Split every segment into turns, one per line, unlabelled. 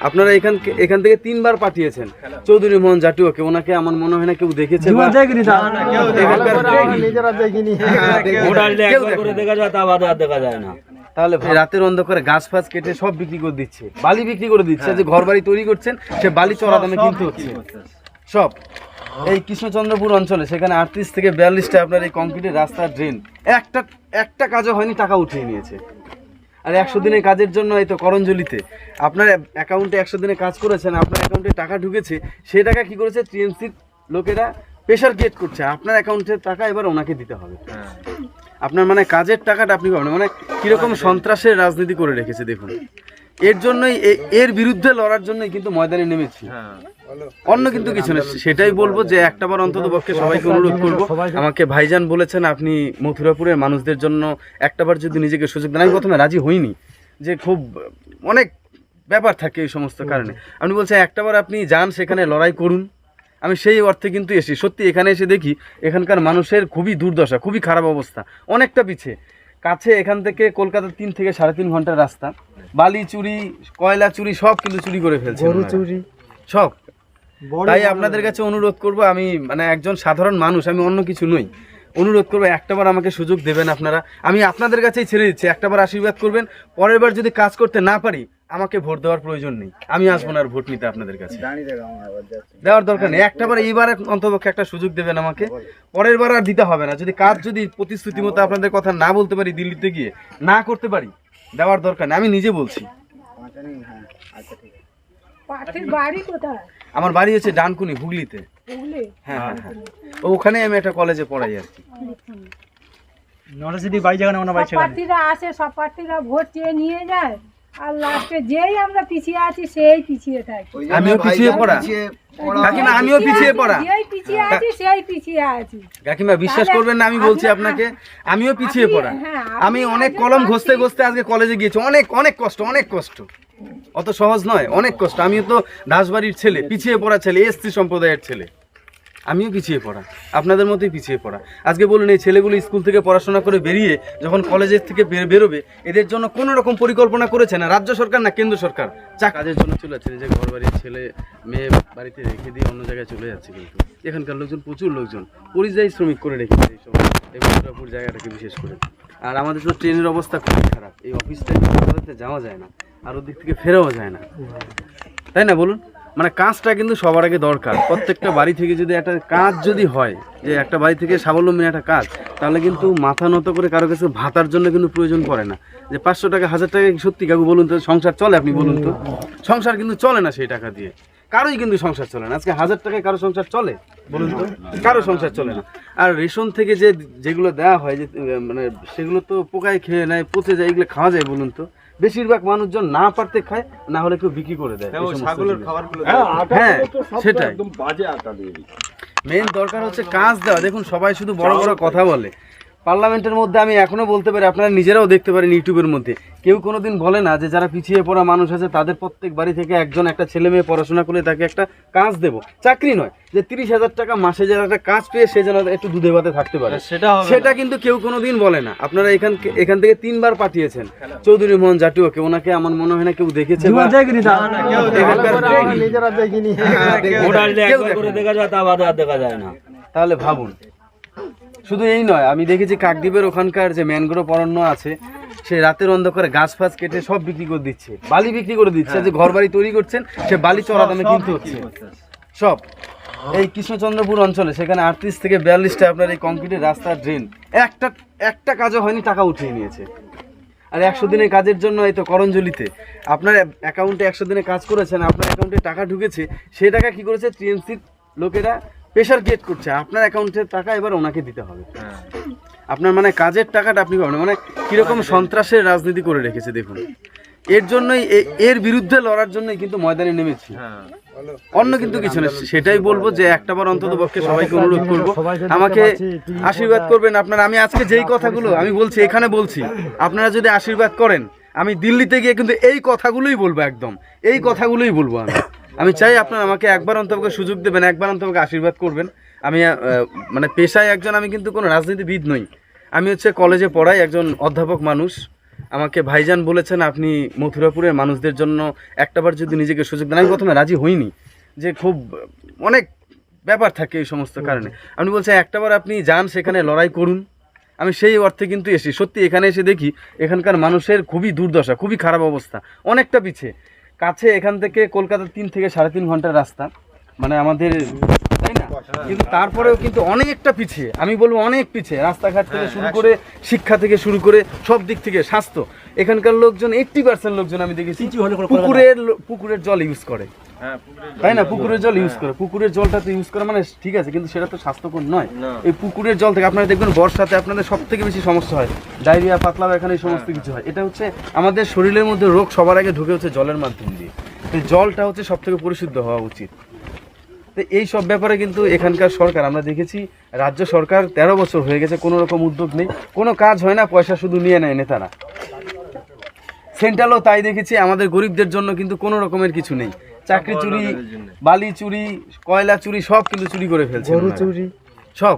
আপনারা এখান এখান থেকে তিনবার পাঠিয়েছেন। চৌধুরী মোহন জাটুয়াকে ওনাকে আমার মনে হয় না কেউ দেখেছে বা এখানকার-
নিজেরা দেখিনি।
মোটামুটি
কেউ
একবার করে
দেখেনি।
দেখা যায় তা বাদে আর দেখা যায় না।
তাহলে রাতের অন্ধকারে গাছ ফাছ কেটে সব বিক্রি করে দিচ্ছে। বালি বিক্রি করে দিচ্ছে যে ঘর বাড়ি তৈরি করছেন সে বালি চড়া দামে কিনতে হচ্ছে। সব। এই কৃষ্ণচন্দ্রপুর অঞ্চলে সেখানে আটত্রিশ থেকে বিয়াল্লিশটা আপনার এই কংক্রিটের রাস্তা ড্রেন একটা একটা কাজও হয়নি টাকা উঠিয়ে নিয়েছে। আর একশো দিনের কাজের জন্য এই তো করঞ্জলিতে। আপনার অ্যাকাউন্টে একশো দিনে কাজ করেছেন আপনার অ্যাকাউন্টে টাকা ঢুকেছে সেই টাকা কি করেছে? টিএমসির লোকেরা প্রেশার ক্রিয়েট করছে। আপনার অ্যাকাউন্টের টাকা এবার ওনাকে দিতে হবে। আপনার মানে কাজের টাকাটা আপনি পাবেন মানে কীরকম সন্ত্রাসের রাজনীতি করে রেখেছে দেখুন। এর জন্যই এর বিরুদ্ধে লড়ার জন্যই কিন্তু ময়দানে নেমেছি। অন্য কিন্তু কিছু না। সেটাই বলব যে একটাবার অন্তত পক্ষে সবাইকে অনুরোধ করব। আমাকে ভাইজান বলেছেন, আপনি মথুরাপুরের মানুষদের জন্য একটাবার যদি নিজেকে সুযোগ দেন। আমি প্রথমে রাজি হইনি যে খুব অনেক ব্যাপার থাকে এই সমস্ত কারণে। আপনি বলছেন একটাবার আপনি যান, সেখানে লড়াই করুন। আমি সেই অর্থে কিন্তু এসি সত্যি এখানে এসে দেখি, এখানকার মানুষের খুবই দুর্দশা, খুবই খারাপ অবস্থা, অনেকটা পিছে। কাছে এখান থেকে কলকাতার তিন থেকে সাড়ে তিন ঘণ্টার রাস্তা। বালি চুরি কয়লা চুরি সব কিন্তু চুরি করে ফেলছে
গরু চুরি।
সব। তাই আপনাদের কাছে অনুরোধ করব আমি মানে একজন সাধারণ মানুষ আমি অন্য কিছু নই। অনুরোধ করব একটাবার আমাকে সুযোগ দেবেন আপনারা। আমি আপনাদের কাছেই ছেড়ে দিচ্ছি একটাবার আশীর্বাদ করবেন। পরের বার যদি কাজ করতে না পারি আমাকে ভোট দেওয়ার প্রয়োজন নেই। আমি আসব না আর ভোট নিতে আপনাদের কাছে। দেওয়ার দরকার নেই। একটা একটাবার এইবার অন্তপক্ষে একটা সুযোগ দেবেন আমাকে। পরের বার আর দিতে হবে না। যদি কাজ যদি প্রতিশ্রুতি মতো আপনাদের কথা না বলতে পারি দিল্লিতে গিয়ে না করতে পারি দেওয়ার দরকার নেই। আমি নিজে বলছি।
বাড়ি কোথায়?
আমার বাড়ি হচ্ছে ডানকুনি হুগলিতে।
হুগলি?
হ্যাঁ হ্যাঁ হ্যাঁ। ওখানে আমি একটা কলেজে পড়াই আর কি।
নরসিটি বাড়ি যেখানে ওনার বাড়ি
সব প্রার্থীরা আসে সব প্রার্থীরা ভোট চেয়ে নিয়ে যায়। আর লাস্টে যেই আমরা পিছিয়ে আছি সেই পিছিয়ে থাকি।
আমিও পিছিয়ে পড়া। কাকিমা আমিও পিছিয়ে পড়া।
যেই পিছিয়ে আছি সেই পিছিয়ে আছি।
কাকিমা বিশ্বাস করবেন না আমি বলছি আপনাকে আমিও পিছিয়ে পড়া।
হ্যাঁ,
আমি অনেক কলম ঘষতে ঘষতে আজকে কলেজে গিয়েছি। অনেক অনেক কষ্ট অনেক কষ্ট। অত সহজ নয় অনেক কষ্ট। আমিও তো দাসবাড়ির ছেলে পিছিয়ে পড়া ছেলে এসসি সম্প্রদায়ের ছেলে। আমিও পিছিয়ে পড়া। আপনাদের মতোই পিছিয়ে পড়া। আজকে বলুন, এই ছেলেগুলো স্কুল থেকে পড়াশোনা করে বেরিয়ে যখন কলেজের থেকে বেরোবে, এদের জন্য কোনো রকম পরিকল্পনা করেছে না, রাজ্য সরকার না কেন্দ্র সরকার? চা কাজের জন্য চলে যাচ্ছে যে ঘর বাড়ির ছেলে, মেয়ে বাড়িতে রেখে দিয়ে অন্য জায়গায় চলে যাচ্ছে কিন্তু। এখানকার লোকজন প্রচুর লোকজন, পরিযায়ী শ্রমিক করে রেখেছে এই সব। এই মথুরাপুর জায়গাটাকে বিশেষ করে। আর আমাদের তো ট্রেনের অবস্থা খুবই খারাপ, এই অফিসটায় কলকাতাতে যাওয়া যায় না, আর ওদিক থেকে ফেরাও যায় না। তাই না, বলুন? মানে কাজটা কিন্তু সবার আগে দরকার। প্রত্যেকটা বাড়ি থেকে যদি একটা কাজ যদি হয়, যে একটা বাড়ি থেকে স্বাবলম্বী একটা কাজ, তাহলে কিন্তু মাথা নত করে কারও কাছে ভাতার জন্য কিন্তু প্রয়োজন পড়ে না। যে পাঁচশো টাকা, হাজার টাকা সত্যি কাকু বলুন তো, সংসার চলে আপনি বলুন তো? সংসার কিন্তু চলে না সেই টাকা দিয়ে। কারোই কিন্তু সংসার চলে না। আজকে হাজার টাকায় কারও সংসার চলে বলুন তো? কারও সংসার চলে না। আর রেশন থেকে যে যেগুলো দেওয়া হয়, যে মানে সেগুলো তো পোকায় খেয়ে নেয়, পচে যায়, এগুলো খাওয়া যায় বলুন তো? বেশিরভাগ মানুষজন না পারতে খায় না হলে কেউ বিক্রি করে দেয় এই সমস্ত জিনিস। হ্যাঁ সেটাই। মেন দরকার হচ্ছে কাজ দেওয়া। দেখুন সবাই শুধু বড় বড় কথা বলে। পার্লামেন্টের মধ্যে আমি এখনও বলতে পারি আপনারা নিজেরাও দেখতে পারেন ইউটিউবের মধ্যে। কেউ কোনোদিন বলে না যে যারা পিছিয়ে পড়া মানুষ আছে তাদের প্রত্যেক বাড়ি থেকে একজন একটা ছেলে মেয়ে পড়াশোনা করে তাকে একটা কাজ দেব। চাকরি নয় যে তিরিশ হাজার টাকা মাসে যেন একটা কাজ পেয়ে সে যেন একটু দুধে ভাতে থাকতে পারে।
সেটা
সেটা কিন্তু কেউ কোনোদিন বলে না। আপনারা এখান এখান থেকে তিনবার পাঠিয়েছেন। চৌধুরী মোহন জাটুয়াকে ওনাকে আমার মনে হয় না কেউ দেখেছে কেউ
করে
দেখেনি।
দেখা যায় তা বাদে আর দেখা যায় না।
তাহলে ভাবুন। শুধু এই নয় আমি দেখেছি কাকদ্বীপের ওখানকার যে ম্যানগ্রোভ অরণ্য আছে সে রাতের অন্ধকারে গাছ ফাছ কেটে সব বিক্রি করে দিচ্ছে। বালি বিক্রি করে দিচ্ছে যে ঘর বাড়ি তৈরি করছেন সে বালি চড়া দামে কিনতে হচ্ছে। সব। এই কৃষ্ণচন্দ্রপুর অঞ্চলে সেখানে আটত্রিশ থেকে বিয়াল্লিশটা আপনার এই কংক্রিটের রাস্তা ড্রেন একটা একটা কাজও হয়নি টাকা উঠিয়ে নিয়েছে। আর একশো দিনের কাজের জন্য এই তো করঞ্জলিতে। আপনার অ্যাকাউন্টে একশো দিনে কাজ করেছেন আপনার অ্যাকাউন্টে টাকা ঢুকেছে সেই টাকা কী করেছে? টিএমসির লোকেরা প্রেশার ক্রিয়েট করছে। আপনার অ্যাকাউন্টের টাকা এবার ওনাকে দিতে হবে। আপনার মানে কাজের টাকাটা আপনি পাবেন মানে কীরকম সন্ত্রাসের রাজনীতি করে রেখেছে দেখুন। এর জন্যই এর বিরুদ্ধে লড়ার জন্যই কিন্তু ময়দানে নেমেছি। অন্য কিন্তু কিছু না সেটাই বলব যে একটাবার অন্তত পক্ষে সবাইকে অনুরোধ করব। আমাকে আশীর্বাদ করবেন আপনারা। আমি আজকে যেই কথাগুলো আমি বলছি এখানে বলছি আপনারা যদি আশীর্বাদ করেন আমি দিল্লিতে গিয়ে কিন্তু এই কথাগুলোই বলব একদম। এই কথাগুলোই বলব আমি। আমি চাই আপনার আমাকে একবার অন্তপক্ষে সুযোগ দেবেন, একবার অন্তপক্ষে আশীর্বাদ করবেন। আমি মানে পেশায় একজন আমি কিন্তু কোনো রাজনীতিবিদ নই। আমি হচ্ছে কলেজে পড়াই একজন অধ্যাপক মানুষ। আমাকে ভাইজান বলেছেন, আপনি মথুরাপুরের মানুষদের জন্য একটাবার যদি নিজেকে সুযোগ দেন। আমি প্রথমে রাজি হইনি যে খুব অনেক ব্যাপার থাকে এই সমস্ত কারণে। আপনি বলছেন একটাবার আপনি যান, সেখানে লড়াই করুন। আমি সেই অর্থে কিন্তু এসি সত্যি এখানে এসে দেখি, এখানকার মানুষের খুবই দুর্দশা, খুবই খারাপ অবস্থা, অনেকটা পিছে। কাছে এখান থেকে কলকাতা তিন থেকে সাড়ে তিন ঘণ্টার রাস্তা। মানে আমাদের তাই না? কিন্তু তারপরেও কিন্তু অনেকটা পিছিয়ে আমি বলব অনেক পিছিয়ে। রাস্তাঘাট থেকে শুরু করে শিক্ষা থেকে শুরু করে সব দিক থেকে স্বাস্থ্য। এখানকার লোকজন এইট্টি পার্সেন্ট লোকজন আমি দেখেছি পুকুরের পুকুরের জল ইউজ করে। তাই না? পুকুরের জল ইউজ করে। পুকুরের জলটা তো ইউজ করে মানে ঠিক আছে কিন্তু সেটা তো স্বাস্থ্যকর নয়। এই পুকুরের জল থেকে আপনারা দেখবেন বর্ষাতে আপনাদের সব থেকে বেশি সমস্যা হয়। ডায়রিয়া পাতলা এখানে এই সমস্ত কিছু হয়। এটা হচ্ছে আমাদের শরীরের মধ্যে রোগ সবার আগে ঢুকে হচ্ছে জলের মাধ্যম দিয়ে। এই জলটা হচ্ছে সব থেকে পরিশুদ্ধ হওয়া উচিত। তো এই সব ব্যাপারে কিন্তু এখানকার সরকার আমরা দেখেছি রাজ্য সরকার তেরো বছর হয়ে গেছে কোনো রকম উদ্যোগ নেই। কোনো কাজ হয় না পয়সা শুধু নিয়ে নেয় নেতারা। সেন্ট্রালও তাই দেখেছি আমাদের গরিবদের জন্য কিন্তু কোনো রকমের কিছু নেই। চাকরি চুরি বালি চুরি কয়লা চুরি সব কিন্তু চুরি করে ফেলছে চুরি। সব।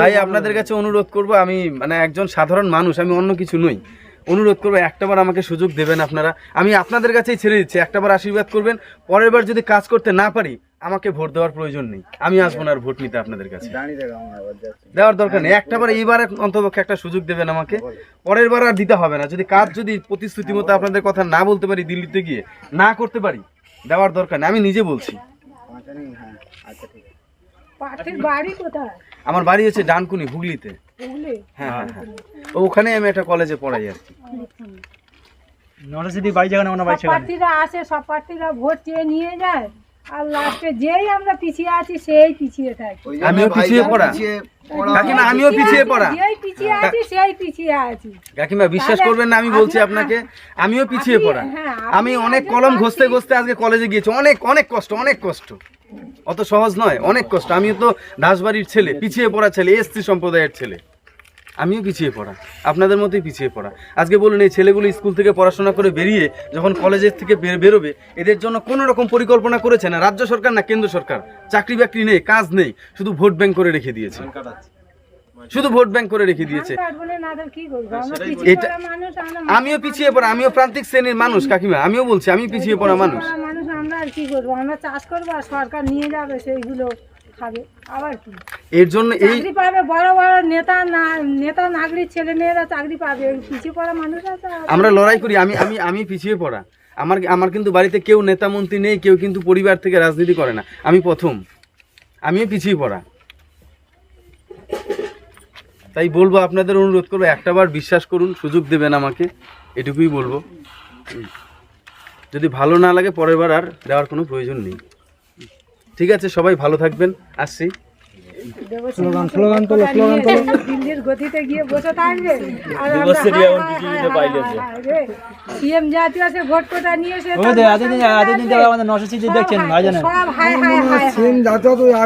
তাই আপনাদের কাছে অনুরোধ করব আমি মানে একজন সাধারণ মানুষ আমি অন্য কিছু নই। অনুরোধ করব একটাবার আমাকে সুযোগ দেবেন আপনারা। আমি আপনাদের কাছেই ছেড়ে দিচ্ছি একটাবার আশীর্বাদ করবেন। পরের বার যদি কাজ করতে না পারি আমাকে ভোট দেওয়ার প্রয়োজন নেই। আমি আসব না আর ভোট নিতে আপনাদের কাছে। দেওয়ার দরকার নেই। একটা একটাবার এইবার অন্তপক্ষে একটা সুযোগ দেবেন আমাকে। পরের বার আর দিতে হবে না। যদি কাজ যদি প্রতিশ্রুতি মতো আপনাদের কথা না বলতে পারি দিল্লিতে গিয়ে না করতে পারি দেওয়ার দরকার নেই। আমি নিজে বলছি।
পাখির বাড়ি কোথায়?
আমার বাড়ি হচ্ছে ডানকুনি হুগলিতে। হ্যাঁ হ্যাঁ হ্যাঁ। ওখানে আমি একটা কলেজে পড়াই আর কি।
সব প্রার্থীরা আসে সব প্রার্থীরা ভোট চেয়ে নিয়ে যায়। আর লাস্টে যেই আমরা পিছিয়ে আছি সেই পিছিয়ে থাকি।
আমিও পিছিয়ে পড়া। কাকিমা আমিও পিছিয়ে পড়া।
যেই পিছিয়ে আছি সেই পিছিয়ে আছি।
কাকিমা বিশ্বাস করবেন না আমি বলছি আপনাকে আমিও পিছিয়ে পড়া।
হ্যাঁ,
আমি অনেক কলম ঘষতে ঘষতে আজকে কলেজে গিয়েছি। অনেক অনেক কষ্ট অনেক কষ্ট। অত সহজ নয় অনেক কষ্ট। আমিও তো দাসবাড়ির ছেলে পিছিয়ে পড়া ছেলে এসসি সম্প্রদায়ের ছেলে। আমিও পিছিয়ে পড়া আপনাদের মতোই পিছিয়ে পড়া। আজকে বলুন এই ছেলেগুলো স্কুল থেকে পড়াশোনা করে বেরিয়ে যখন কলেজের থেকে বের- বেরোবে এদের জন্য কোনো রকম পরিকল্পনা করেছে না রাজ্য সরকার না কেন্দ্র সরকার? চাকরি বাকরি নেই কাজ নেই শুধু ভোট ব্যাংক করে রেখে দিয়েছে। শুধু ভোট ব্যাংক করে রেখে দিয়েছে। এটা-
পড়া মানুষ, আমরা
আমিও পিছিয়ে পড়া আমিও প্রান্তিক শ্রেণির মানুষ কাকিমা আমিও বলছি আমি পিছিয়ে পড়া মানুষ
পড়া মানুষ আমরা আর কি করব? আমরা চাষ করব আর সরকার নিয়ে যাবে সেইগুলো। খাবে। আবার কি?
এর জন্য এই
চাকরি পাবে বড় বড় নেতা না নেতা নাগরিক ছেলে মেয়েরা চাকরি পাবে। পিছিয়ে পড়া
আমরা লড়াই করি আমি আমি আমি পিছিয়ে পড়া। আমার আমার কিন্তু বাড়িতে কেউ নেতা মন্ত্রী নেই কেউ কিন্তু পরিবার থেকে রাজনীতি করে না। আমি প্রথম। আমিও পিছিয়ে পড়া। তাই বলব আপনাদের অনুরোধ করব একটাবার বিশ্বাস করুন সুযোগ দেবেন আমাকে। এটুকুই বলব। যদি ভালো না লাগে পরের বার আর দেওয়ার কোনো প্রয়োজন নেই। ঠিক আছে সবাই ভালো থাকবেন আসছি।
স্লোগান স্লোগান তোলো স্লোগান তোলো। দিল্লির গতিতে গিয়ে বসে থাকবে। আর আমরা
বছরই এখন কিছু দিতে পাইলেছে।
রে। CM জাতীয় আছে ভোট কোটা নিয়ে এসে
ওই যে এতদিন এতদিন ধরে আমাদের সিটি দেখছেন ভাই জানেন
সব।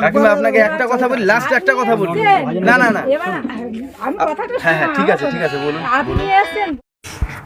কাকিমা আপনাকে একটা কথা বলি লাস্ট একটা কথা বলি। না না না।
আমি কথাটা
হ্যাঁ হ্যাঁ ঠিক আছে ঠিক আছে বলুন।
আপনি এসছেন।